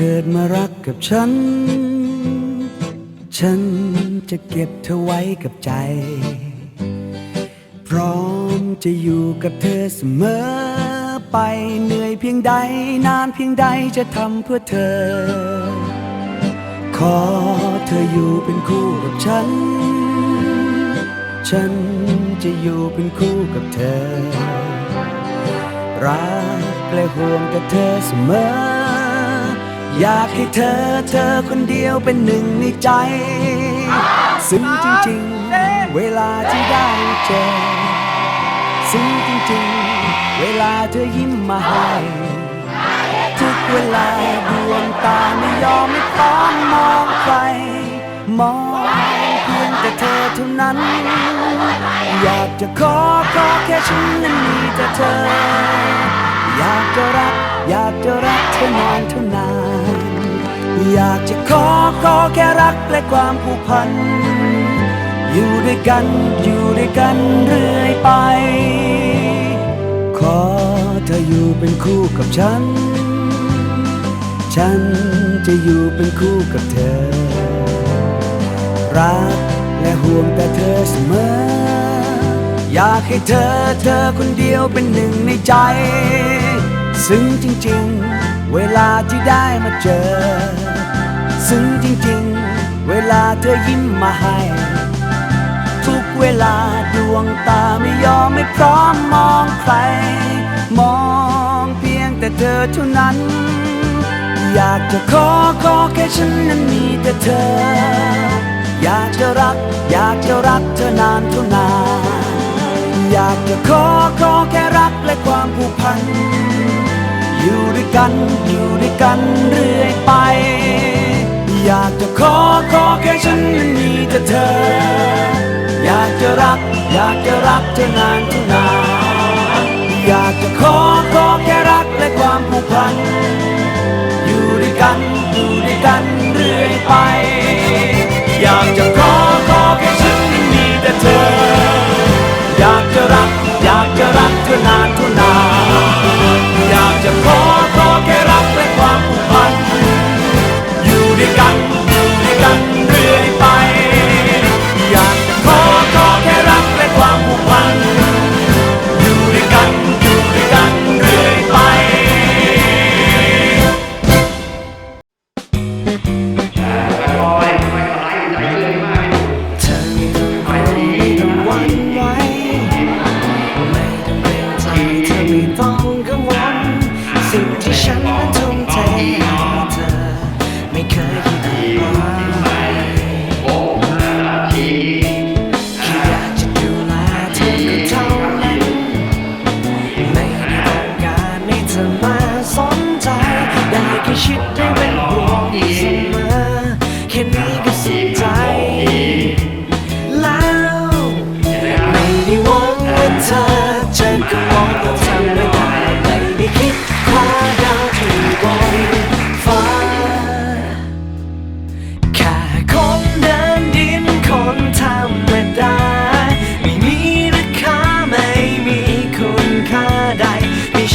เถิดมารักกับฉัน ฉันจะเก็บเธอไว้กับใจ พร้อมจะอยู่กับเธอเสมอไปเหนื่อยเพียงใด นานเพียงใดจะทำเพื่อเธอ ขอเธออยู่เป็นคู่กับฉัน ฉันจะอยู่เป็นคู่กับเธอ รักและห่วงกับเธอเสมอ อยากให้เธอเธอคนเดียวเป็นหนึ่งในใจ ซึ้งจริงๆ เวลาที่ได้เจอ ซึ้งจริงๆ เวลาเธอยิ้มมาให้ทุกเวลาดวงตาไม่ยอมไม่พร้อมมองใคร มองเพียงแต่เธอเท่านั้น อยากจะขอขอแค่ฉันนั้นมีแต่เธอ อยากจะรัก อยากจะรักเธอนานเท่านาน อยากจะขอขอแค่รักและความผูกพัน อยู่ด้วยกันอยู่ด้วยกันเรื่อยไป ขอเธออยู่เป็นคู่กับฉัน ฉันจะอยู่เป็นคู่กับเธอ รักและห่วงแต่เธอเสมอ อยากให้เธอเธอคนเดียวเป็นหนึ่งในใจ ซึ้งจริง ๆ เวลาที่ได้มาเจอ ซึ้งจริงๆ เวลาเธอยิ้มมาให้ ทุกเวลาดวงตาไม่ยอมไม่พร้อมมองใคร มองเพียงแต่เธอเท่านั้น อยากจะขอขอแค่ฉันนั้นมีแต่เธอ อยากจะรัก อยากจะรักเธอนานเท่านาน อยากจะขอขอแค่รักและความผูกพัน อยู่ด้วยกันอยู่ด้วยกันเรื่อยไป อยากจะขอขอแค่ฉันนั้นมีแต่เธอ อยากจะรัก อยากจะรักเธอนานเท่านานอยากจะขอขอแค่รักและความผูกพัน อยู่ด้วยกันอยู่ด้วยกันเรื่อยไป อยากจะขอขอแค่ฉันนั้นมีแต่เธอ อยากจะรัก อยากจะรักเธอนานเท่านาน อ ที่ฉันนั้นทุ่มเทให้เธอ ไม่เคยคิดอะไรแค่อยากจะดูแลเธอก็เท่านั้น ไม่ได้ต้องการให้เธอมาสนใจ ได้แค่คิดได้เป็นห่วงเสมอแค่นี้ก็สุขใจ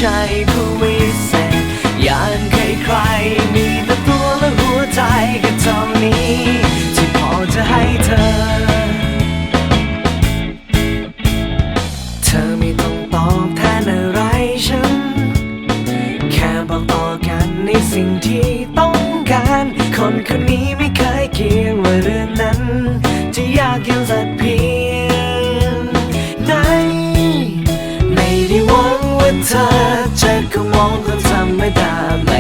ใช่ผู้ไม่ อง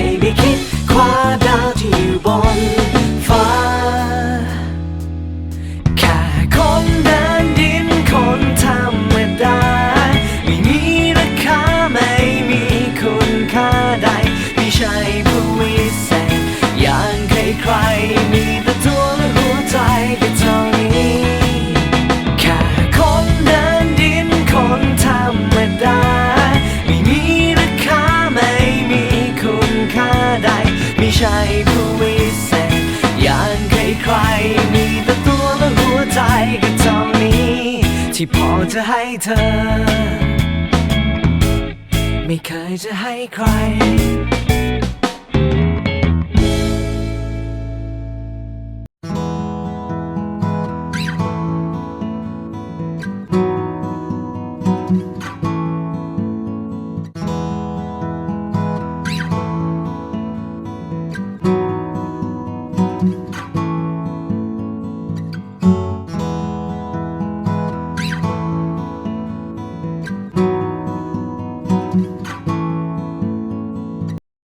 วิเศษอย่างใครใครมีแต่ตัวและหัวใจกับท่านี้ ที่พอจะให้เธอ ไม่เคยจะให้ใคร